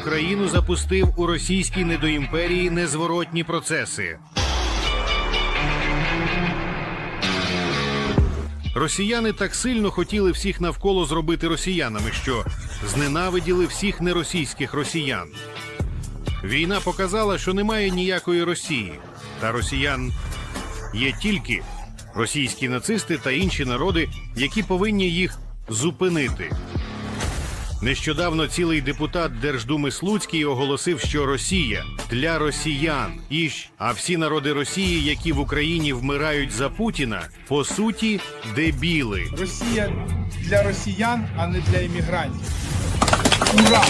Україну запустив у російській недоімперії незворотні процеси. Росіяни так сильно хотіли всіх навколо зробити росіянами, що зненавиділи всіх неросійських росіян. Війна показала, що немає ніякої Росії, та росіян є тільки російські нацисти та інші народи, які повинні їх зупинити. Нещодавно цілий депутат Держдуми Слуцький оголосив, що Росія для росіян і а всі народи Росії, які в Україні вмирають за Путіна, по суті, дебіли. Росія для росіян, а не для іммігрантів. Ура!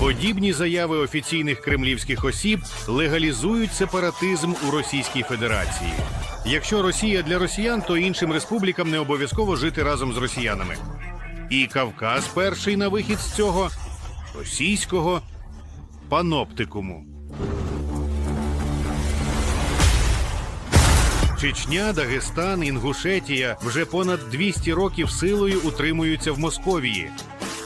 Подібні заяви офіційних кремлівських осіб легалізують сепаратизм у Російській Федерації. Якщо Росія для росіян, то іншим республікам не обов'язково жити разом з росіянами. І Кавказ перший на вихід з цього російського паноптикуму. Чечня, Дагестан, Інгушетія вже понад 200 років силою утримуються в Московії.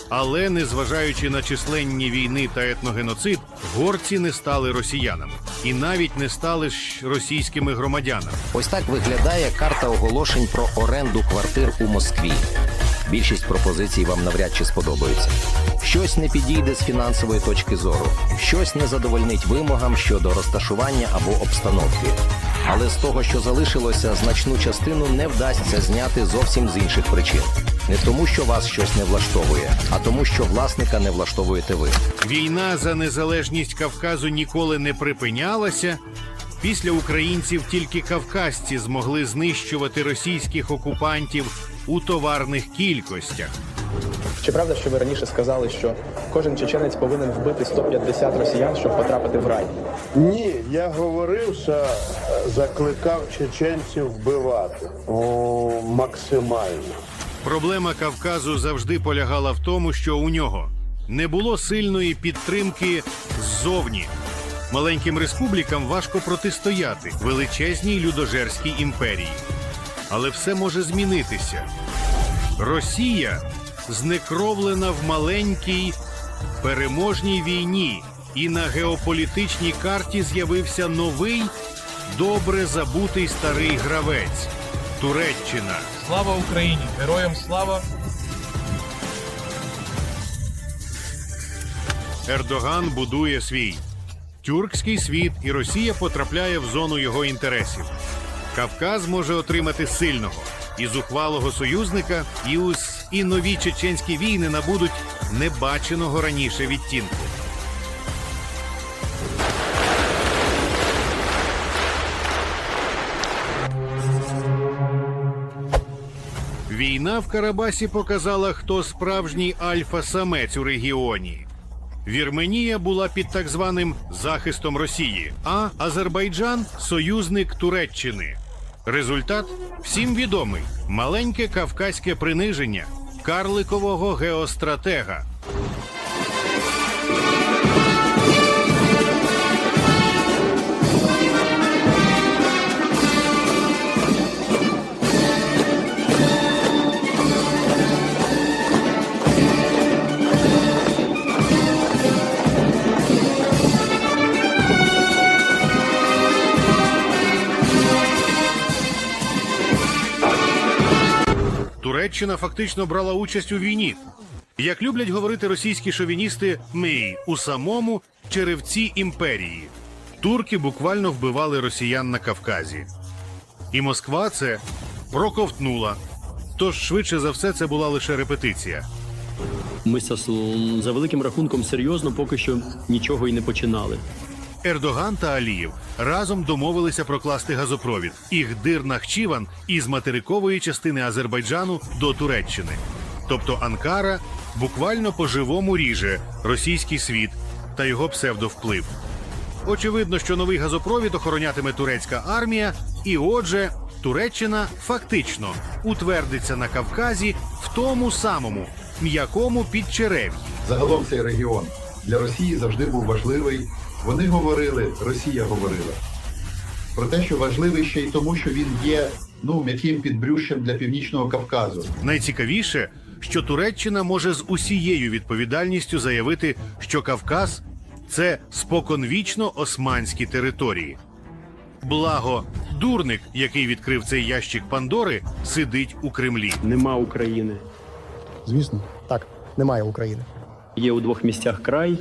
Але незважаючи на численні війни та етногеноцид, горці не стали росіянами і навіть не стали ж російськими громадянами. Ось так виглядає карта оголошень про оренду квартир у Москві. Більшість пропозицій вам навряд чи сподобаються. Щось не підійде з фінансової точки зору, щось не задовольнить вимогам щодо розташування або обстановки. Але з того, що залишилося, значну частину не вдасться зняти зовсім з інших причин. Не тому, що вас щось не влаштовує, а тому, що власника не влаштовуєте ви. Війна за незалежність Кавказу ніколи не припинялася. Після українців тільки кавказці змогли знищувати російських окупантів у товарних кількостях. Чи правда, що ви раніше сказали, що кожен чеченець повинен вбити 150 росіян, щоб потрапити в рай? Ні, я говорив, що е, закликав чеченців вбивати О, максимально. Проблема Кавказу завжди полягала в тому, що у нього не було сильної підтримки ззовні. Маленьким республікам важко протистояти величезній людожерській імперії. Але все може змінитися. Росія знекровлена в маленькій переможній війні, і на геополітичній карті з'явився новий, добре забутий старий гравець Туреччина. Слава Україні! Героям слава! Ердоган будує свій тюркський світ, і Росія потрапляє в зону його інтересів. Кавказ може отримати сильного і зухвалого союзника, і ус і нові чеченські війни набудуть небаченого раніше відтінку. Війна в Карабасі показала, хто справжній альфа-самець у регіоні. Вірменія була під так званим захистом Росії, а Азербайджан союзник Туреччини. Результат всім відомий: маленьке кавказьке приниження карликового геостратега. Туреччина фактично брала участь у війні. Як люблять говорити російські шовіністи, ми у самому черевці імперії. Турки буквально вбивали росіян на Кавказі. І Москва це проковтнула. Тож швидше за все це була лише репетиція. Ми за, великим рахунком серйозно поки що нічого і не починали. Ердоган та Алієв разом домовилися прокласти газопровід Ігдир Нахчіван із материкової частини Азербайджану до Туреччини. Тобто Анкара буквально по-живому ріже російський світ та його псевдовплив. Очевидно, що новий газопровід охоронятиме турецька армія, і отже, Туреччина фактично утвердиться на Кавказі в тому самому м'якому підчерев'ї. Загалом цей регіон для Росії завжди був важливий. Вони говорили, Росія говорила про те, що важливий ще й тому, що він є ну м'яким підбрющем для північного Кавказу. Найцікавіше, що Туреччина може з усією відповідальністю заявити, що Кавказ це споконвічно османські території. Благо, дурник, який відкрив цей ящик Пандори, сидить у Кремлі. Нема України. Звісно, так, немає України. Є у двох місцях край.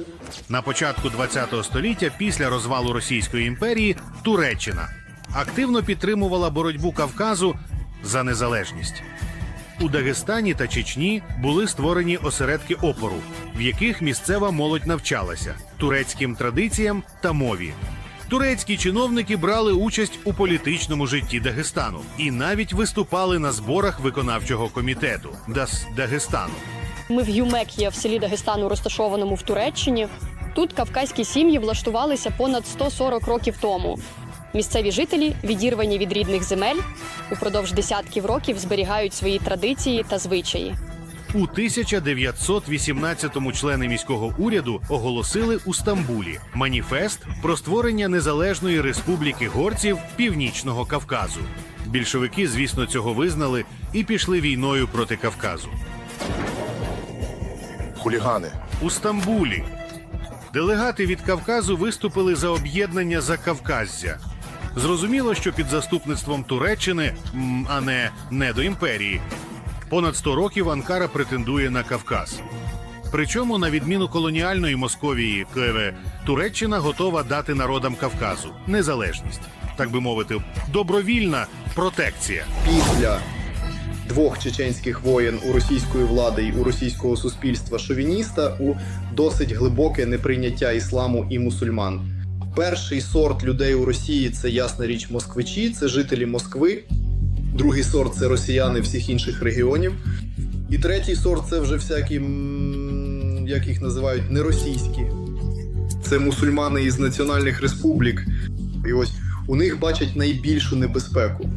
На початку ХХ століття, після розвалу Російської імперії, Туреччина активно підтримувала боротьбу Кавказу за незалежність. У Дагестані та Чечні були створені осередки опору, в яких місцева молодь навчалася турецьким традиціям та мові. Турецькі чиновники брали участь у політичному житті Дагестану і навіть виступали на зборах виконавчого комітету Дас Дагестану. Ми в Юмек'є в селі Дагестану, розташованому в Туреччині. Тут кавказькі сім'ї влаштувалися понад 140 років тому. Місцеві жителі, відірвані від рідних земель, упродовж десятків років зберігають свої традиції та звичаї. У 1918-му члени міського уряду оголосили у Стамбулі маніфест про створення незалежної республіки горців Північного Кавказу. Більшовики, звісно, цього визнали і пішли війною проти Кавказу. Хулігани. У Стамбулі делегати від Кавказу виступили за об'єднання Закавказзя. Зрозуміло, що під заступництвом Туреччини, а не недоімперії, понад 100 років Анкара претендує на Кавказ. Причому, на відміну колоніальної Московії, Клеве, Туреччина готова дати народам Кавказу незалежність, так би мовити, добровільна протекція. після двох чеченських воєн у російської влади і у російського суспільства шовініста у досить глибоке неприйняття ісламу і мусульман. Перший сорт людей у Росії це ясна річ москвичі, це жителі Москви. Другий сорт це росіяни всіх інших регіонів. І третій сорт це вже всякі, як їх називають, неросійські. Це мусульмани із національних республік. І ось у них бачать найбільшу небезпеку.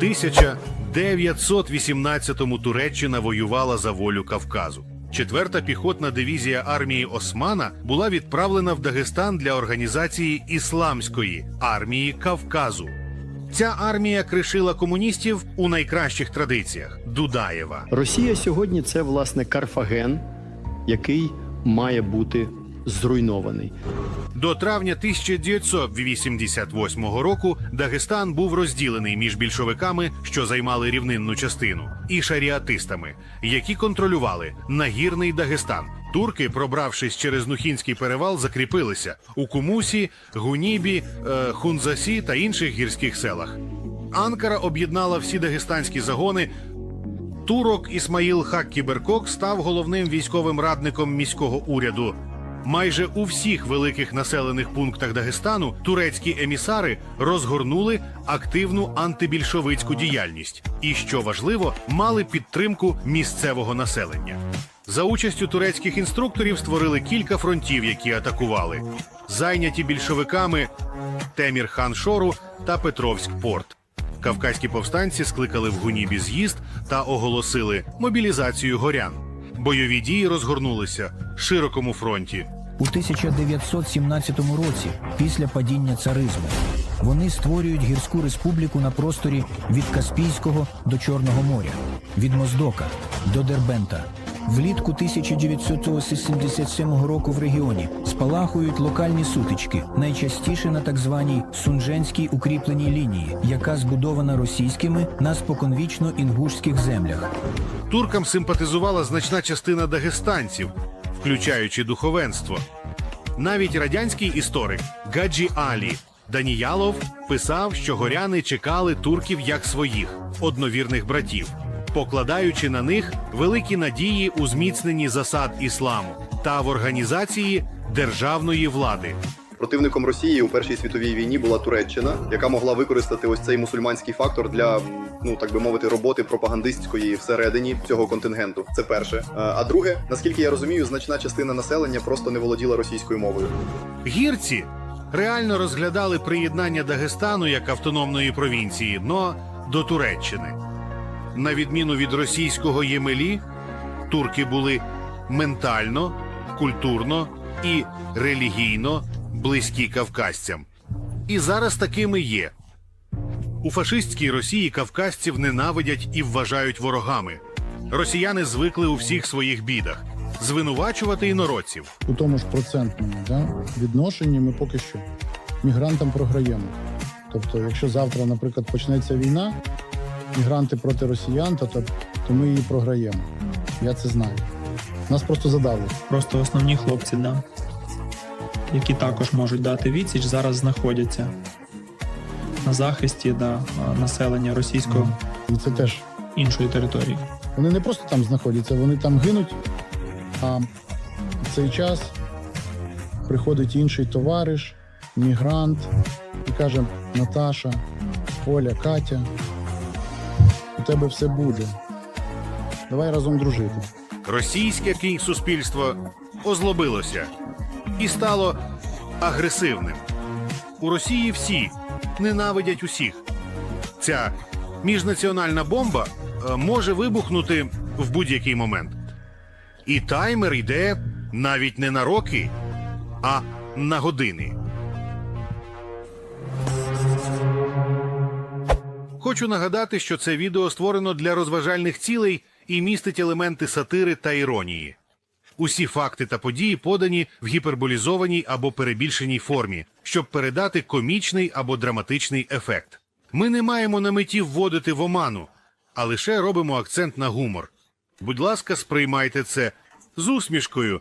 1918-му Туреччина воювала за волю Кавказу. Четверта піхотна дивізія армії Османа була відправлена в Дагестан для організації Ісламської армії Кавказу. Ця армія кришила комуністів у найкращих традиціях Дудаєва. Росія сьогодні це власне Карфаген, який має бути зруйнований. До травня 1988 року Дагестан був розділений між більшовиками, що займали рівнинну частину, і шаріатистами, які контролювали нагірний Дагестан. Турки, пробравшись через Нухінський перевал, закріпилися у Кумусі, Гунібі, е, Хунзасі та інших гірських селах. Анкара об'єднала всі дагестанські загони Турок Ісмаїл Хак Кіберкок став головним військовим радником міського уряду. Майже у всіх великих населених пунктах Дагестану турецькі емісари розгорнули активну антибільшовицьку діяльність і, що важливо, мали підтримку місцевого населення. За участю турецьких інструкторів створили кілька фронтів, які атакували, зайняті більшовиками Темір хан Шору та Петровськ Порт. Кавказькі повстанці скликали в Гунібі з'їзд та оголосили мобілізацію горян. Бойові дії розгорнулися широкому фронті. У 1917 році, після падіння царизму, вони створюють гірську республіку на просторі від Каспійського до Чорного моря, від Моздока до Дербента. Влітку 1977 року в регіоні спалахують локальні сутички, найчастіше на так званій Сунженській укріпленій лінії, яка збудована російськими на споконвічно інгушських землях. Туркам симпатизувала значна частина дагестанців, включаючи духовенство. Навіть радянський історик Гаджі Алі Даніялов писав, що горяни чекали турків як своїх одновірних братів, покладаючи на них великі надії у зміцненні засад ісламу та в організації державної влади. Противником Росії у Першій світовій війні була Туреччина, яка могла використати ось цей мусульманський фактор для ну так би мовити роботи пропагандистської всередині цього контингенту. Це перше. Е, А друге, наскільки я розумію, значна частина населення просто не володіла російською мовою. Гірці реально розглядали приєднання Дагестану як автономної провінції, но до Туреччини. На відміну від російського Ємелі, турки були ментально, культурно і релігійно близькі кавказцям. І зараз такими є. У фашистській Росії кавказців ненавидять і вважають ворогами. Росіяни звикли у всіх своїх бідах звинувачувати інородців. У тому ж процентному да, відношенні ми поки що мігрантам програємо. Тобто, якщо завтра, наприклад, почнеться війна, мігранти проти росіян, то, то, то ми її програємо. Я це знаю. Нас просто задавлять. Просто основні хлопці, да, які також можуть дати відсіч, зараз знаходяться на захисті да, населення російського І це теж іншої території. Вони не просто там знаходяться, вони там гинуть. А в цей час приходить інший товариш, мігрант, і каже: Наташа, Оля, Катя, у тебе все буде. Давай разом дружити. Російське кінь суспільство озлобилося і стало агресивним. У Росії всі ненавидять усіх. Ця міжнаціональна бомба е, може вибухнути в будь-який момент. І таймер йде навіть не на роки, а на години. Хочу нагадати, що це відео створено для розважальних цілей і містить елементи сатири та іронії. Усі факти та події подані в гіперболізованій або перебільшеній формі, щоб передати комічний або драматичний ефект. Ми не маємо на меті вводити в оману, а лише робимо акцент на гумор. Будь ласка, сприймайте це з усмішкою